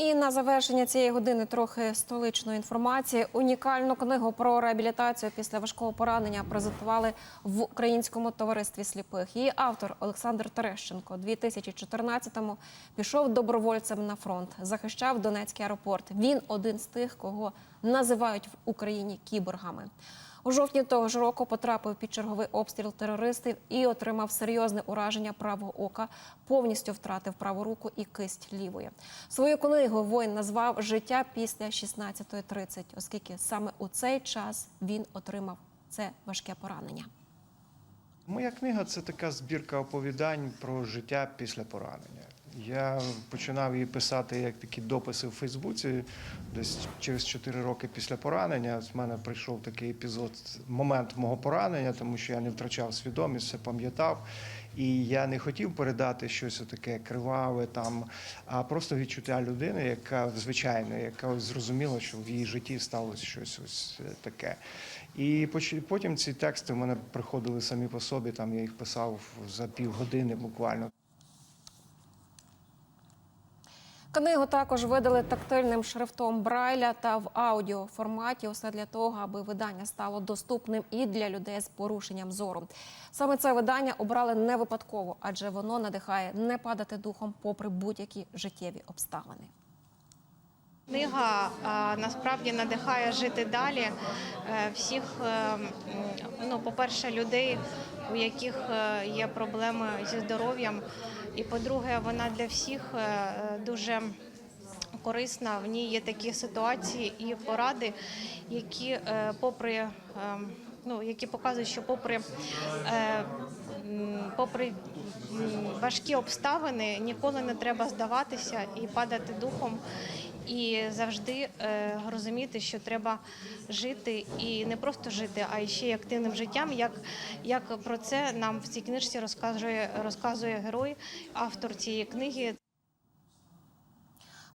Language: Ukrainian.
І на завершення цієї години трохи столичної інформації. Унікальну книгу про реабілітацію після важкого поранення презентували в українському товаристві сліпих. Її автор Олександр Терещенко у 2014-му пішов добровольцем на фронт, захищав Донецький аеропорт. Він один з тих, кого називають в Україні кіборгами. У жовтні того ж року потрапив під черговий обстріл терористів і отримав серйозне ураження правого ока, повністю втратив праву руку і кисть лівої. Свою книгу воїн назвав Життя після 16.30, оскільки саме у цей час він отримав це важке поранення. Моя книга це така збірка оповідань про життя після поранення. Я починав її писати як такі дописи в Фейсбуці. Десь через 4 роки після поранення з мене прийшов такий епізод, момент мого поранення, тому що я не втрачав свідомість, все пам'ятав. І я не хотів передати щось таке криваве там, а просто відчуття людини, яка звичайно, яка зрозуміла, що в її житті сталося щось ось е, таке. І потім ці тексти в мене приходили самі по собі. Там я їх писав за півгодини буквально. Книгу також видали тактильним шрифтом Брайля та в аудіоформаті. Усе для того, аби видання стало доступним і для людей з порушенням зору. Саме це видання обрали не випадково, адже воно надихає не падати духом попри будь-які життєві обставини. Книга насправді надихає жити далі е, всіх, е, ну, по-перше, людей, у яких е, є проблеми зі здоров'ям. І по-друге, вона для всіх дуже корисна. В ній є такі ситуації і поради, які, попри е, ну, які показують, що попри, попри важкі обставини ніколи не треба здаватися і падати духом. І завжди е, розуміти, що треба жити і не просто жити, а ще й активним життям. Як, як про це нам в цій книжці розказує, розказує герой, автор цієї книги.